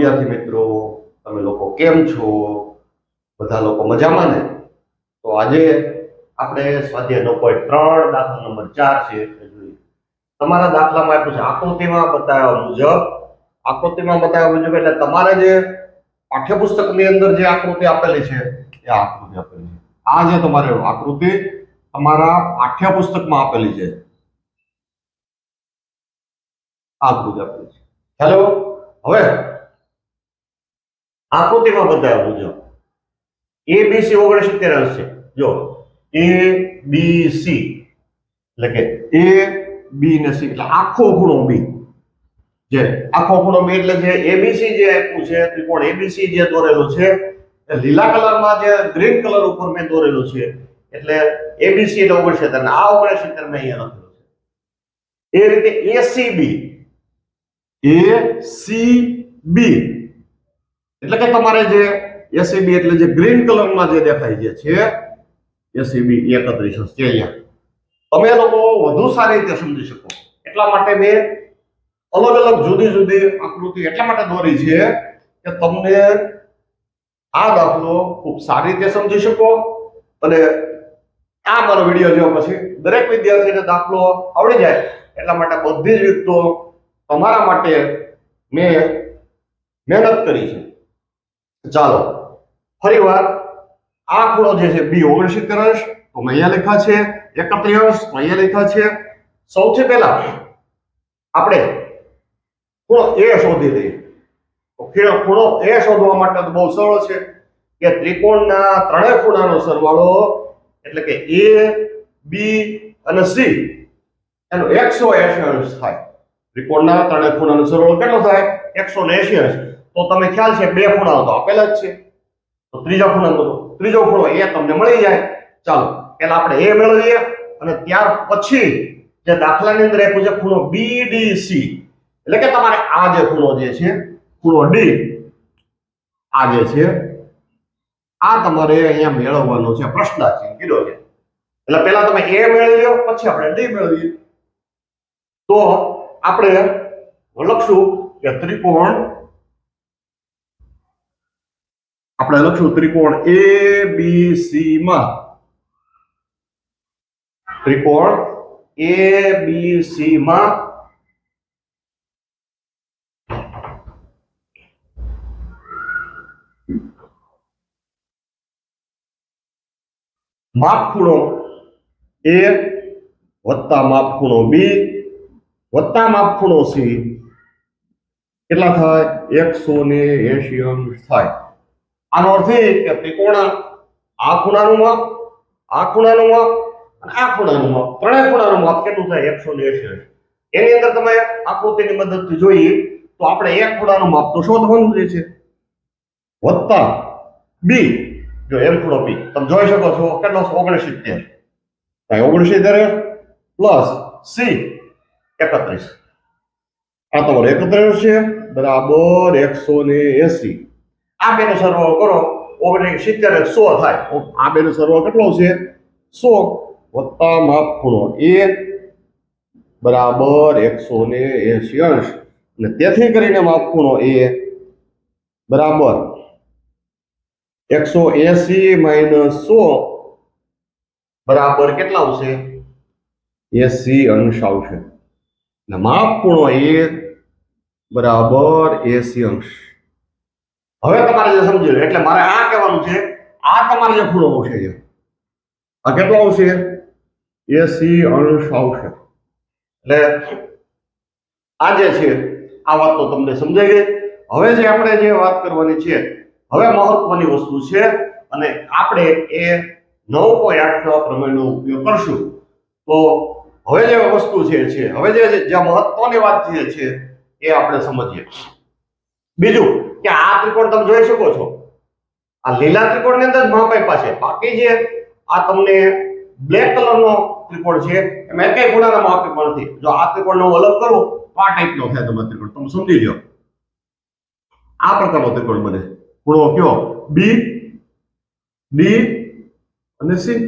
વિદ્યાર્થી મિત્રો, તમે લોકો કેમ છો? બધા લોકો મજામાં ને? તો આજે આપણે સ્વાધ્યાય પોઈન્ટ ત્રણ, દાખલા નંબર ચાર છે તમારા દાખલામાં આપ્યું છે આકૃતિમાં બતાવ્યા મુજબ. આકૃતિમાં બતાવ્યા મુજબ એટલે તમારે જે પાઠ્યપુસ્તકની અંદર જે આકૃતિ આપેલી છે, એ આકૃતિ આપેલી છે. આ જે તમારે આકૃતિ તમારા પાઠ્યપુસ્તકમાં આપેલી છે. આકૃતિ આપેલી છે. હેલો હવે આકૃતિમાં બતાવ્યું જો એ બી સી ઓગણસિત્તેર અંશ છે. જો એ બી સી એટલે કે એ બી ને સી એટલે આખો ખૂણો બી જે આખો ખૂણો બી એટલે જે એબીસી જે આપ્યું છે, ત્રિકોણ એબીસી જે દોરેલું છે લીલા કલરમાં જે ગ્રીન કલર ઉપર મેં દોરેલું છે, એટલે એબીસી એટલે ઓગણસિત્તેર આ ઓગણસિત્તેર મેં અહીંયા લખેલું છે. એ રીતે એસીબી એસીબી એટલે કે તમારે જે એસીબી એટલે જે ગ્રીન કલરમાં જે દેખાય છે એસીબી એકત્રીસ છે અહીંયા. તમે લોકો વધુ સારી રીતે સમજી શકો. એટલા માટે મેં અલગ અલગ જુદી જુદી આકૃતિ એટલા માટે દોરી છે કે તમને આ દાખલો ખૂબ સારી રીતે સમજી શકો અને આ મારો વીડિયો જોયો પછી દરેક વિદ્યાર્થીને દાખલો આવડી જાય. એટલા માટે બધી જ રીતો તમારા માટે મેં મહેનત કરી છે. ચાલો ફરી વાર આ ખૂણો જે છે બી ઓગણસિત્તેર અંશ, તો અહીંયા લખ્યા છે એકત્રીસ અહીંયા લખ્યા છે સૌથી પહેલા આપણે ખૂણો એ શોધી લઈએ. તો ખૂણો એ શોધવા માટે તો બહુ સરળ છે કે ત્રિકોણના ત્રણેય ખૂણાનો સરવાળો એટલે કે એ, બી અને સી, એનો એકસો એસી અંશ થાય. ત્રિકોણના ત્રણેય ખૂણાનો સરવાળો કેટલો થાય? એકસો ને એસી અંશ. તો તમે ખ્યાલ છે બે ખૂણાઓ તો આપેલા જ છે. તો ત્રીજા ખૂણાનો તો ત્રીજો ખૂણો એ તમને મળી જાય. ચાલો, પહેલા આપણે એ મેળવીએ અને ત્યાર પછી જે દાખલાની અંદર આપ્યું છે ખૂણો બીડીસી એટલે કે તમારે આ જે ખૂણો જે છે, ખૂણો ડી આ જે છે, આ તમારે અહીંયા મેળવવાનો છે પ્રશ્ન છે, કીધો છે. એટલે પહેલા તમે એ મેળવી લો પછી આપણે ડી મેળવીએ. તો આપણે લખશું કે ત્રિકોણ આપણે લખશું ત્રિકોણ એ બી સી માં. ત્રિકોણ એ બી સી માં. માપ ખૂણો એ વત્તા માપ ખૂણો બી વત્તા માપ ખૂણો સી કેટલા થાય? એકસો ને એસી અંશ થાય. આનો અર્થ એ કે ત્રિકોણ આ ખૂણાનું માપ આ ખૂણાનું માપ અને આ ખૂણાનું માપ ત્રણેય ખૂણાનું માપ કેટલું થાય એકસો ને એસી અંશ એની અંદર તમે આકૃતિની મદદથી જોઈએ તો આપણે એક ખૂણાનું માપ તો શોધવાનું જ છે વત્તા બી જો એમ ખૂણો બી તમે જોઈ શકો છો કેટલો ઓગણસિત્તેર કાંઈ ઓગણસિત્તેર પ્લસ સી એકત્રીસ આ તમારો એકત્રીસ છે બરાબર એકસો ને એસી આ બેનો સરવાળો કરો, ઓગણીસ સિત્તેર સો થાય. આ બેનો સરવાળો કેટલો છે? સો. વત્તા માપ ખૂણો એ બરાબર એકસો ને એસી અંશ અને તેથી કરીને માપ ખૂણો એ બરાબર એકસો એસી માઇનસ સો બરાબર કેટલા આવશે? એસી અંશ આવશે. માપ ખૂણો એ બરાબર એસી અંશ. હવે તમારે જે સમજી એટલે મારે આ કહેવાનું છે, આ તમારે જે ખૂણો આવશે છે, આ કેટલો આવશે? એસી અંશ આવશે. એટલે આ જે છે, આ વાત તો તમને સમજાઈ ગઈ. હવે જે આપણે જે વાત કરવાની છે, હવે મહત્વની વસ્તુ છે, અને આપણે એ નવ પોઈન્ટ આઠ પ્રમેયનો ઉપયોગ કરશું. તો હવે જે વસ્તુ છે, હવે જે મહત્વની વાત જે છે, એ આપણે સમજીએ. બીજું, કે આ ત્રિકોણ તમે જોઈ શકો છો. આ લીલા ત્રિકોણની અંદર જ આપ્યા છે બાકી જે આ તમને બ્લેક કલરનો ત્રિકોણ છે, એમાં એકેય ખૂણાના આપ્યા નથી. જો આ ત્રિકોણનો હું અલગ કરું, તો આ ટાઈપનો થાય તમારો ત્રિકોણ. તમે સમજી લો આ પ્રકારનો ત્રિકોણ બને. ખૂણો કયો? બી ડી અને સી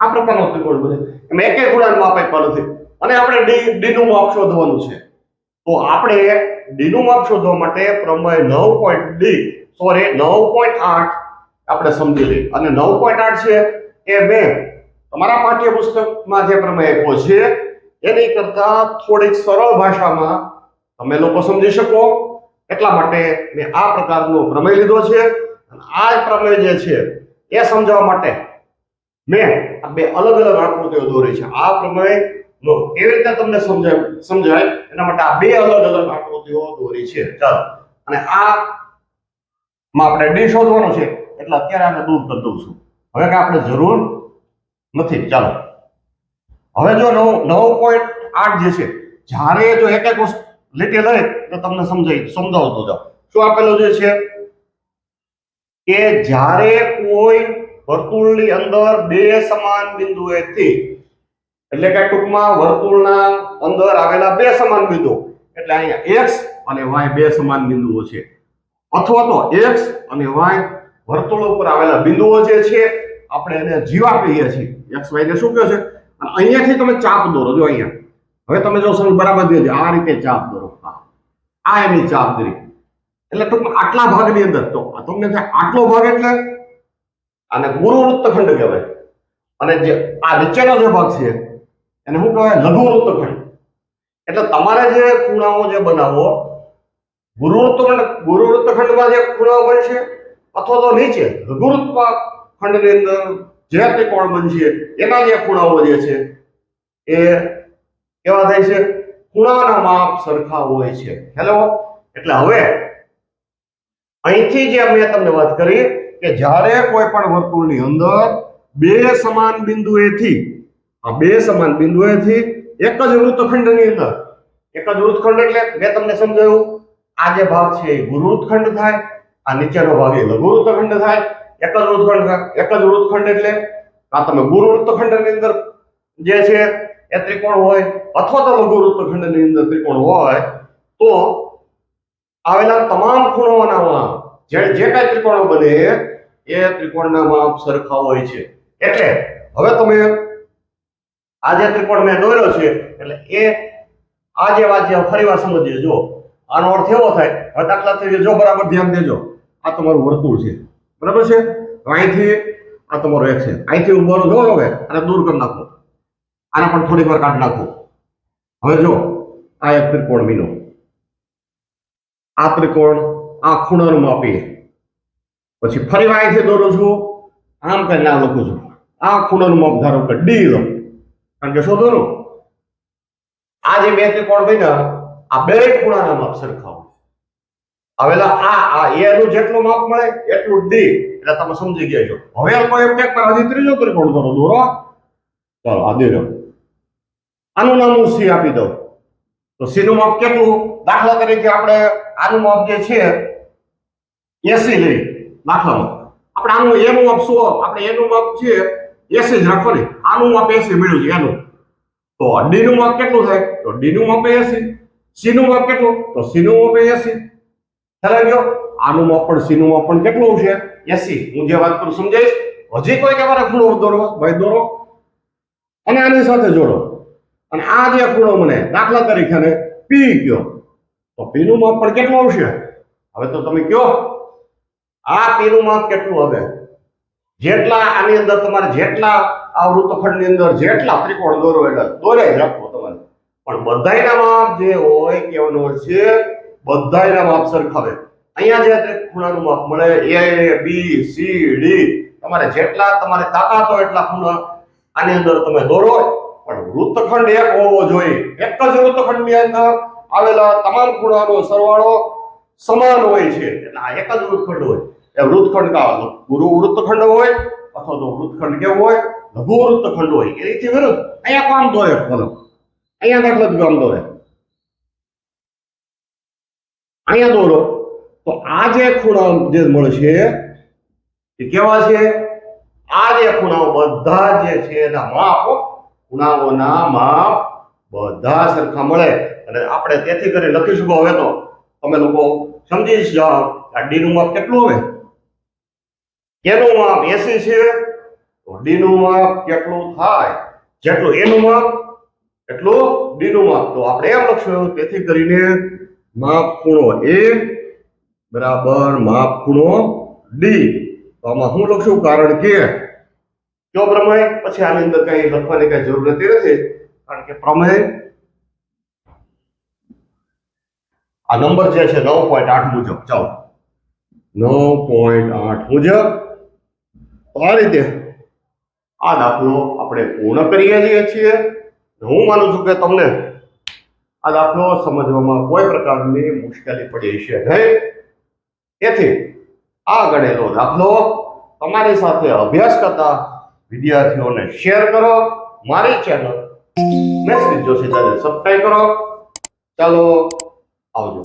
આ પ્રકારનો ત્રિકોણ બને. એમાં એકેય ખૂણાનું આપ્યા નથી. અને આપણે ડી ડી નું માપ શોધવાનું છે. તો આપણે ડી નું માપ શોધવા માટે પ્રમેય નવ પોઈન્ટ ડી સોરી નવ પોઈન્ટ આઠ આપણે સમજી લઈએ. અને નવ પોઈન્ટ આઠ છે એ મેં તમારા પાઠ્યપુસ્તકમાં જે પ્રમેય આપ્યો છે, એની કરતા થોડીક સરળ ભાષામાં તમે લોકો સમજી શકો. એટલા માટે મેં આ પ્રકારનો પ્રમેય લીધો છે. અને આ પ્રમેય જે છે, એ સમજાવવા માટે મેં આ બે અલગ અલગ આકૃતિઓ દોરી છે. આ પ્રમેય નો કેવી રીતે તમને સમજાય સમજાય? એના માટે આ બે અલગ અલગ આકૃતિઓ દોરી છે. ચાલો. અને આ માં આપણે ડી શોધવાનો છે. એટલે અત્યારે આને દૂર કરી દઉં છું. હવે કે આપણે જરૂર નથી. ચાલો. હવે જો નવ નવ પોઈન્ટ આઠ જે છે, જ્યારે જો એક એક લીટી લઈ તો તમને સમજાય સમજાવતો જાઓ. શું આપેલું જે છે? કે જ્યારે કોઈ વર્તુળની અંદર બે સમાન બિંદુએથી એટલે કે ટૂંકમાં વર્તુળના અંદર આવેલા બે સમાન બિંદુ. એટલે અહીંયા એક્સ અને વાય બે સમાન બિંદુઓ છે. અથવા તો એક્સ અને વાય વર્તુળ ઉપર આવેલા બિંદુઓ જે છે, આપણે એને જીવા કહીએ છીએ. એક્સ વાય ને શું કહે છે? અને અહીંયાથી તમે ચાપ દોરો, જો અહીંયા. હવે તમે જો સમજ બરાબર દેજો આ રીતે ચાપ દોરો. આ એની ચાપ દોરી એટલે ટૂંકમાં આટલા ભાગની અંદર તો તમને થાય આટલો ભાગ એટલે આને ગુરુ વૃત્તખંડ કહેવાય. અને જે આ નીચેનો જે ભાગ છે એને શું કહેવાય? લઘુ વૃત્તખંડ એટલે તમારે જે ખૂણાઓ જે બનાવો ગુરુવૃત્તખંડ ગુરુવૃત્તખંડમાં જે ખૂણાઓ બનશે અથવા તો નીચે લઘુ ખંડની અંદર જે ત્રિકોણ બનશે, એના જે ખૂણાઓ જે છે, એ કેવા થાય છે? ખૂણાના માપ સરખા હોય છે. હેલો એટલે હવે અહીંથી જે મેં તમને વાત કરી કે જ્યારે કોઈ પણ વર્તુળની અંદર બે સમાન બિંદુએથી આ બે સમાન બિંદુએથી એક જ વૃત્તખંડની અંદર, એક જ વૃત્તખંડ એટલે મેં તમને સમજાવ્યું આ જે ભાગ છે એ ગુરુ વૃત્તખંડ થાય, આ નીચેનો ભાગ એ લઘુ વૃત્તખંડ થાય, એક જ વૃત્તખંડ એક જ વૃત્તખંડ એટલે આ તમે ગુરુ વૃત્તખંડની અંદર જે છે એ ત્રિકોણ હોય, અથવા તો લઘુ વૃત્તખંડની અંદર ત્રિકોણ હોય, તો આવેલા તમામ ખૂણોના માપ જે જે કાંઈ ત્રિકોણો બને, એ ત્રિકોણના માપ સરખા હોય છે. એટલે, હવે તમે આ જે ત્રિકોણ મેં દોર્યો છે, એટલે એ આ જે વાત છે ફરીવાર સમજીએ. જો આનો અર્થ એવો થાય, હવે દાખલા તરીકે જો બરાબર ધ્યાન દેજો, આ તમારું વર્તુળ છે. બરાબર છે? અહીંથી આ તમારો એક છે. અહીંથી હું બોલું જોવો હવે, અને દૂર કરી નાખો. આને પણ થોડી વાર કાઢી નાખો. હવે જો આ એક ત્રિકોણ મીનો. આ ત્રિકોણ આ ખૂણાનું માપીએ. પછી ફરી અહીંથી દોરું છું, આમ કરીને આ લખું છું. આ ખૂણાનું માપ ધારો કે ડી લો. કે શું આ જે બે ત્રિકોણ બન્યા આ બે ખૂણાના માપ સરખા હોય આવેલા આ આ એનું જેટલું માપ મળે, એટલું ડી. એટલે તમે સમજી ગયા છો. હવે કોઈ એમ કે હજી ત્રીજો ત્રિકોણ દોરો દોરો. ચાલો, આ દોરો આનું નામ હું સી આપી દઉં. તો સી નું માપ કેટલું? દાખલા તરીકે આપણે આનું માપ જે છે, એસી લઈ દાખલામાં આપણે આનું એનું માપ શું? આપણે એનું માપ છે એસી જ રાખો ને આનું માપ એસી મળ્યું છે. એનું. તો ડી નું માપ કેટલું થાય? તો ડી નું માપ એસી સી નું માપ કેટલું? તો સી નું માપ એસી ખ્યાલ ગયો? આનું માપ પણ સી માપ પણ કેટલું છે એસી હું જે વાત કરું સમજાઈશ હજી કોઈ કે મારે ખૂણો દોરો ભાઈ, દોરો. અને આની સાથે જોડો. અને આ જે ખૂણો મને દાખલા તરીકે ને પી ગયો તો પી નું માપ પણ કેટલું આવશે? હવે તો તમે કયો? આ પી નું માપ કેટલું હવે જેટલા આની અંદર તમારે જેટલા આ વૃત્તખંડની અંદર જેટલા ત્રિકોણ દોરો એટલે દોરે જ રાખો તમારે. પણ બધાયના માપ જે હોય કેવાનો છે, બધાયના માપ સરખાવે અહીંયા જે ખૂણાનું માપ મળે એ બી સી ડી તમારે જેટલા તમારે તાકાત હોય એટલા ખૂણા આની અંદર તમે દોરો. પણ વૃત્તખંડ એક હોવો જોઈએ. એક જ વૃત્તખંડની અંદર આવેલા તમામ ખૂણાનો સરવાળો સમાન હોય છે. એટલે આ એક જ વૃત્તખંડ હોય. એ વૃત્તખંડ કાળો ગુરુ વૃત્તખંડ હોય અથવા તો વૃત્તખંડ કેવો હોય? લઘુ વૃત્તખંડ હોય. એ રીતે વિરુદ્ધ. અહીંયા કામ દોરે? બોલો. અહીંયા દાખલા જ કામ દોરે. અહીંયા દોરો. તો આ જે ખૂણા જે મળશે એ કેવા છે? આ જે ખૂણાઓ બધા જે છે એના માપ, ખૂણાઓના માપ બધા સરખા મળે. અને આપણે તેથી કરી લખીશું હવે તો. તમે લોકો સમજી જાઓ. આ ડીનું માપ કેટલું હવે એનું માપ એસી છે? તો ડીનું માપ કેટલું થાય? જેટલું એનું માપ, એટલું ડીનું માપ. તો આપણે એમ લખશું તેથી કરીને માપ ખૂણો એ બરાબર માપ ખૂણો ડી. તો આમાં હું લખશું? કારણ કે કયો પ્રમેય? પછી આની અંદર કઈ લખવાની કઈ જરૂર નથી નથી. કારણ કે પ્રમેય આ નંબર જે છે નવ પોઈન્ટ આઠ મુજબ. ચાલો નવ પોઈન્ટ આઠ મુજબ આ રીતે આ દાખલો આપણે પૂર્ણ કરીએ છીએ. છીએ હું માનું છું કે તમને આ દાખલો સમજવામાં કોઈ પ્રકારની મુશ્કેલી પડી છે નહીં. તેથી આ ગણેલો દાખલો તમારી સાથે અભ્યાસ કરતા વિદ્યાર્થીઓને શેર કરો. મારી ચેનલ મેસેજ જોશી સબસ્ક્રાઈબ કરો. ચાલો આવજો.